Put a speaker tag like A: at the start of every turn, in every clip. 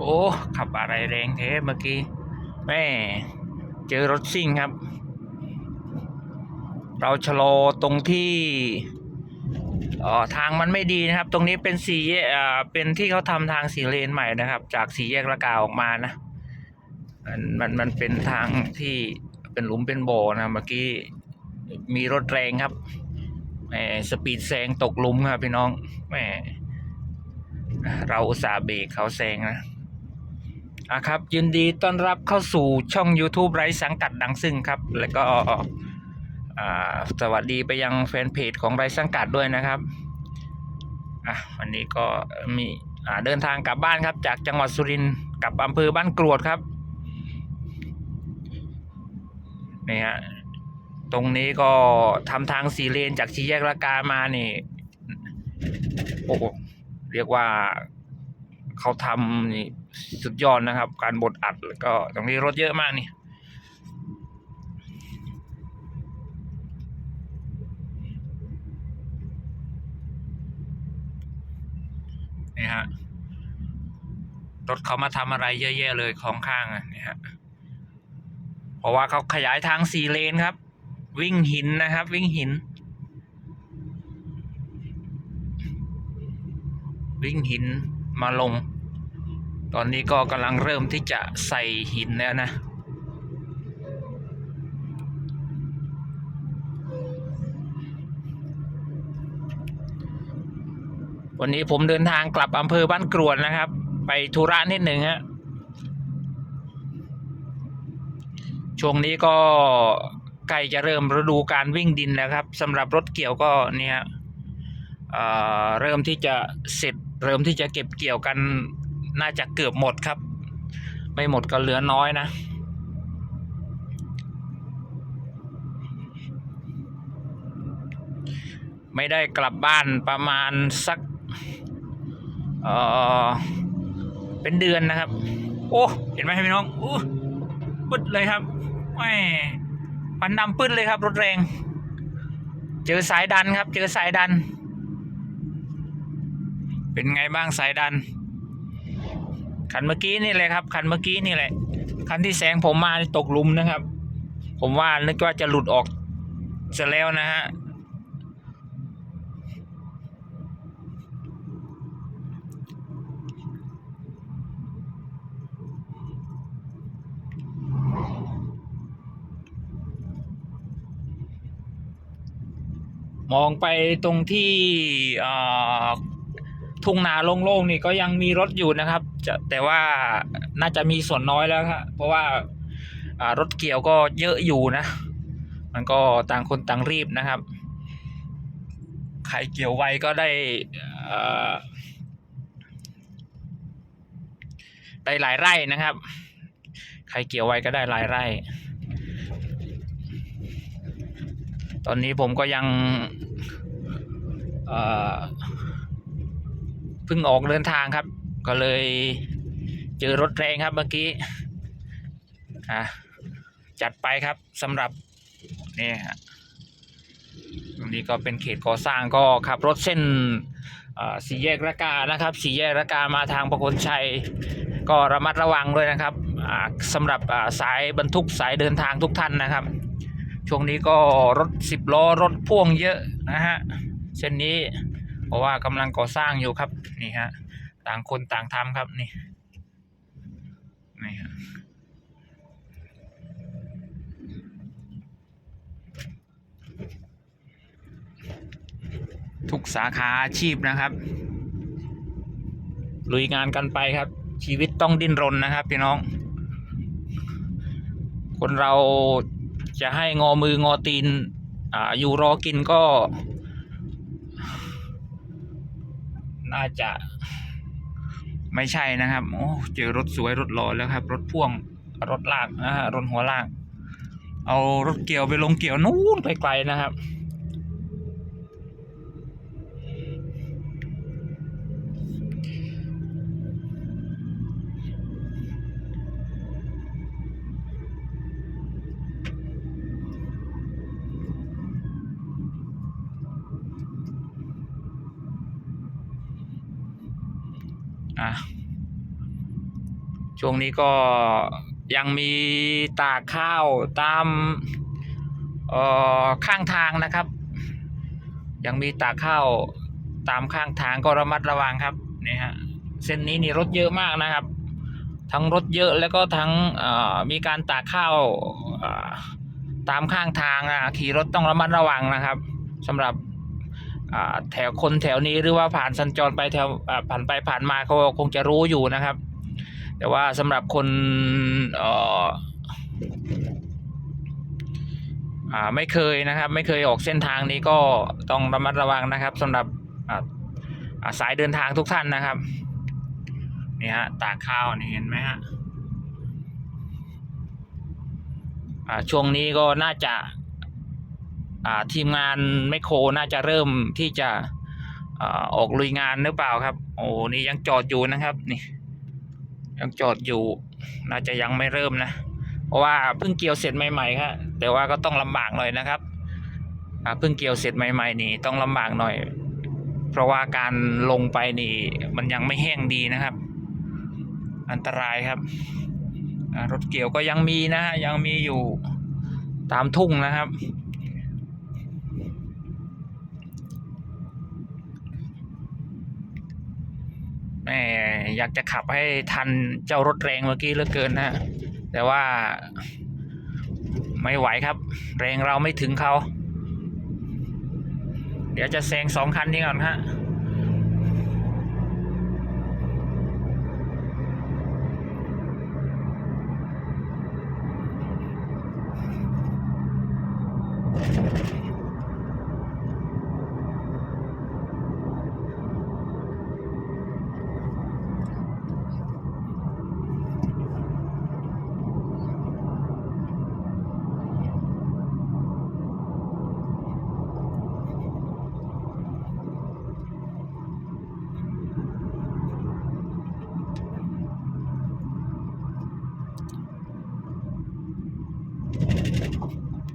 A: โอ้ ขับอะไรแรงเทเมื่อกี้แม่เจอรถซิ่งครับ เราชะลอตรงที่อ่อทางมันไม่ดีนะครับ ตรงนี้เป็นสี่แยกอ่าเป็นที่เขาทำทางสี่เลนใหม่นะครับ จากสี่แยกละกาออกมานะมันมันมันเป็นทางที่เป็นหลุมเป็นบ่อนะเมื่อกี้มีรถแรงครับแหมสปีดแซงตกหลุมครับพี่น้องแหมเราอุตส่าห์เบรกเขาแซงนะ อะครับ ยินดีต้อนรับเข้าสู่ช่อง YouTube ไร้สังกัดดังซึ่งครับ แล้วก็สวัสดีไปยังแฟนเพจของไร้สังกัดด้วยนะครับอะวันนี้ก็มีเดินทางกลับบ้านครับ จากจังหวัดสุรินทร์กลับอำเภอบ้านกรวดครับนี่ฮะตรงนี้ก็ทำทางสี่เลนจากสี่แยกละกามานี่โอ้เรียกว่า เขาทำนี่สุดยอดนะครับ การบดอัดแล้วก็ตรงนี้รถเยอะมากนี่นี่ฮะรถเขามาทำอะไรเยอะแยะเลยของข้างอะนี่ฮะเพราะว่าเขาขยายทางสี่เลนครับ วิ่งหินนะครับ วิ่งหิน วิ่งหิน มาลง ตอนนี้ก็กำลังเริ่มที่จะใส่หินแล้วนะ วันนี้ผมเดินทางกลับอำเภอบ้านกรวดนะครับ ไปธุระนิดหนึ่งฮะช่วงนี้ก็ใกล้จะเริ่มฤดูการวิ่งดินแล้วครับสำหรับรถเกี่ยวก็เนี่ยเเริ่มที่จะเสร็จ เริ่มที่จะเก็บเกี่ยวกันน่าจะเกือบหมดครับ ไม่หมดก็เหลือน้อยนะ ไม่ได้กลับบ้านประมาณสักเออเป็นเดือนนะครับ โอ้เห็นไหมพี่น้องอู้ปึ๊ดเลยครับแหมปันดำปึ๊ดเลยครับรถแรง เจอสายดันครับ เจอสายดัน เป็นไงบ้างสายดัน คันเมื่อกี้นี่เลยครับ คันเมื่อกี้นี่แหละ คันที่แซงผมมาตกลุมนะครับ ผมว่านึกว่าจะหลุดออกเสียแล้วนะฮะมองไปตรงที่อ่อ ทุ่งนาโล่งๆนี่ก็ยังมีรถอยู่นะครับจะแต่ว่าน่าจะมีส่วนน้อยแล้วครับเพราะว่าารถเกี่ยวก็เยอะอยู่นะ มันก็ต่างคนต่างรีบนะครับใครเกี่ยวไวก็ได้ได้หลายไร่นะครับ ใครเกี่ยวไวก็ได้หลายไร่ ตอนนี้ผมก็ยังอ พิ่งออกเดินทางครับ ก็เลยเจอรถแรงครับเมื่อกี้อะจัดไปครับสำหรับนี่ฮะตรงนี้ก็เป็นเขตก่อสร้างก็ขับรถเส้นสี่แยกระกานะครับสี่แยกระกามาทางประคนชัย ก็ระมัดระวังด้วยนะครับสำหรับสายบรรทุกสายเดินทางทุกท่านนะครับ ช่วงนี้ก็รถสิบล้อรถพ่วงเยอะนะฮะเส้นนี้ เพราะว่ากำลังก่อสร้างอยู่ครับนี่ฮะต่างคนต่างทำครับนี่นี่ฮะทุกสาขาอาชีพนะครับลุยงานกันไปครับ ชีวิตต้องดิ้นรนนะครับพี่น้อง คนเราจะให้งอมืองอตีนอ่าอยู่รอกินก็ น่าจะไม่ใช่นะครับ โอ้ เจอรถสวยรถหล่อแล้วครับ รถพ่วง รถลากนะฮะ รถหัวลาก เอารถเกี่ยวไปลงเกี่ยวนู้นไกลๆนะครับ อะช่วงนี้ก็ยังมีตากข้าวตามเอ่อข้างทางนะครับ ยังมีตากข้าวตามข้างทางก็ระมัดระวังครับนี่ฮะเส้นนี้นี่รถเยอะมากนะครับ ทั้งรถเยอะแล้วก็ทั้งมีการตากข้าวตามข้างทางอะขี่รถต้องระมัดระวังนะครับสำหรับ แถวคนแถวนี้หรือว่าผ่านสัญจรไปแถวผ่านไปผ่านมาเขาคงจะรู้อยู่นะครับ แต่ว่าสำหรับคนไม่เคยนะครับ ไม่เคยออกเส้นทางนี้ก็ต้องระมัดระวังนะครับสำหรับสายเดินทางทุกท่านนะครับนี่ฮะตากข้าวนี่เห็นไหมฮะช่วงนี้ก็น่าจะ ทีมงานไมคโครน่าจะเริ่มที่จะออกลุยงานหรือเปล่าครับ โอ้นี่ยังจอดอยู่นะครับ นี่ ยังจอดอยู่ น่าจะยังไม่เริ่มนะ เพราะว่าเพิ่งเกี่ยวเสร็จใหม่ๆครับแต่ว่าก็ต้องลำบากหน่อยนะครับเพิ่งเกี่ยวเสร็จใหม่ ๆ นี่ต้องลำบากหน่อย เพราะว่าการลงไปนี่มันยังไม่แห้งดีนะครับ อันตรายครับรถเกี่ยวก็ยังมีนะฮะยังมีอยู่ตามทุ่งนะครับ แหม อยากจะขับให้ทันเจ้ารถแรงเมื่อกี้เหลือเกินนะแต่ว่า ไม่ไหวครับ แรงเราไม่ถึงเขา เดี๋ยวจะแซงสองคันนี้ก่อนฮะ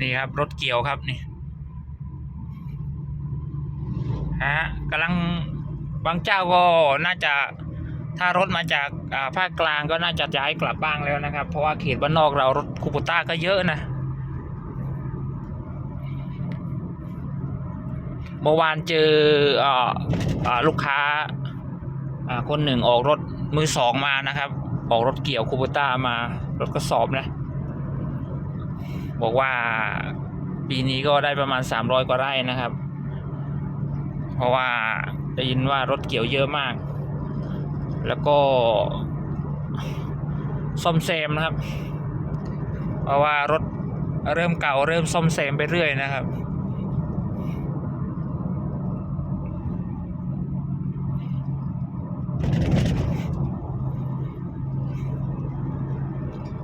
A: นี่ครับ รถเกี่ยวครับนี่ฮะกำลังบางเจ้าก็น่าจะถ้ารถมาจากภาคกลางก็น่าจะย้ายกลับบ้างแล้วนะครับ เพราะว่าเขตบ้านนอกเรารถคูปต้าก็เยอะนะ เมื่อวานเจออลูกค้าอ่าคนหนึ่งออกรถมือสองมานะครับ ออกรถเกี่ยวคูปต้ามารถกระสอบนะ บอกว่าปีนี้ก็ได้ประมาณสามร้อยกว่าไร่นะครับ เพราะว่าได้ยินว่ารถเกี่ยวเยอะมาก แล้วก็ซ่อมแซมนะครับ เพราะว่ารถเริ่มเก่าเริ่มซ่อมแซมไปเรื่อยนะครับ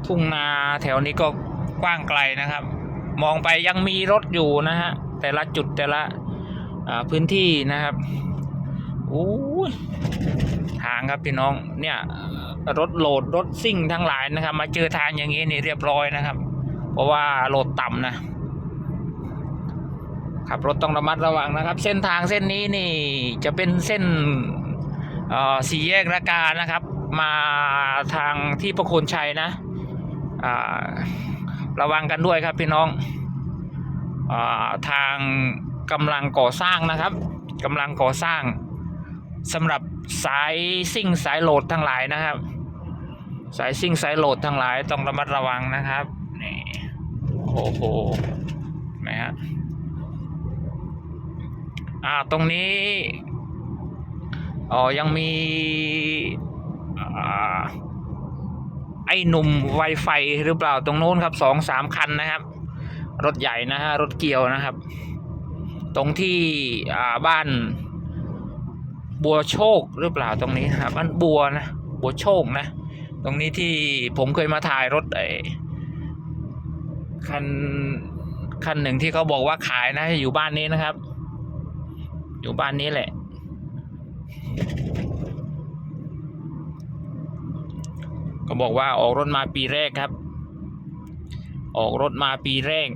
A: ทุ่งนาแถวนี้ก็ กว้างไกลนะครับ มองไปยังมีรถอยู่นะฮะแต่ละจุดแต่ละพื้นที่นะครับโอ้ยทางครับพี่น้องเนี่ยรถโหลดรถซิ่งทั้งหลายนะครับ มาเจอทางอย่างนี้นี่เรียบร้อยนะครับ เพราะว่าโหลดต่ำนะขับรถต้องระมัดระวังนะครับ เส้นทางเส้นนี้นี่จะเป็นเส้นสี่แยกระกานะครับ มาทางที่ประโคนชัยนะอ่า ระวังกันด้วยครับพี่น้องอทางกำลังก่อสร้างนะครับกำลังก่อสร้างสำหรับสายซิ่งสายโหลดทั้งหลายนะครับ สายซิ่งสายโหลดทั้งหลายต้องระมัดระวังนะครับนี่โอ้โหนไหมฮะอ่าตรงนี้อ๋อยังมีอ่า ไอ้หนุ่มไวไฟหรือเปล่าตรงโน้นครับสองสามคันนะครับ รถใหญ่นะฮะรถเกี่ยวนะครับ ตรงที่บ้าน บัวโชคหรือเปล่าตรงนี้ครับบ้านบัวนะบัวโชคนะ ตรงนี้ที่ผมเคยมาถ่ายรถไอ้คันคันหนึ่งที่เขาบอกว่าขายนะอยู่บ้านนี้นะครับ อยู่บ้านนี้แหละ ก็ บอกว่าออกรถมาปีแรกครับ ออกรถมาปีแรก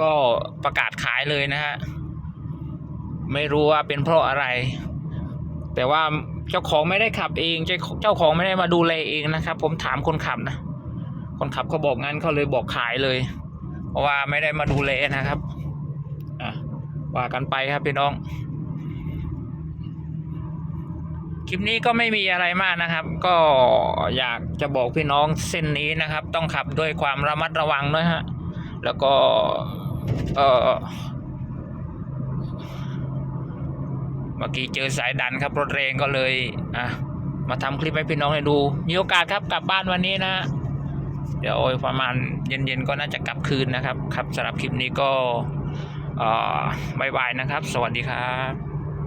A: ก็ประกาศขายเลยนะฮะไม่รู้ว่าเป็นเพราะอะไร แต่ว่าเจ้าของไม่ได้ขับเอง เจ้าของไม่ได้มาดูแลเองนะครับ ผมถามคนขับนะ คนขับเขาบอกงั้นเขาเลยบอกขายเลย เพราะว่าไม่ได้มาดูแลนะครับ อะว่ากันไปครับพี่น้อง คลิปนี้ก็ไม่มีอะไรมากนะครับ ก็อยากจะบอกพี่น้องเส้นนี้นะครับ ต้องขับด้วยความระมัดระวังด้วยฮะแล้วก็เออเมื่อกี้เจอสายดันครับรถแรงก็เลยอะมาทำคลิปให้พี่น้องให้ดู มีโอกาสครับกลับบ้านวันนี้นะ เดี๋ยวประมาณเย็นๆก็น่าจะกลับคืนนะครับ ครับสำหรับคลิปนี้ก็อ่อบายบายนะครับ สวัสดีครับ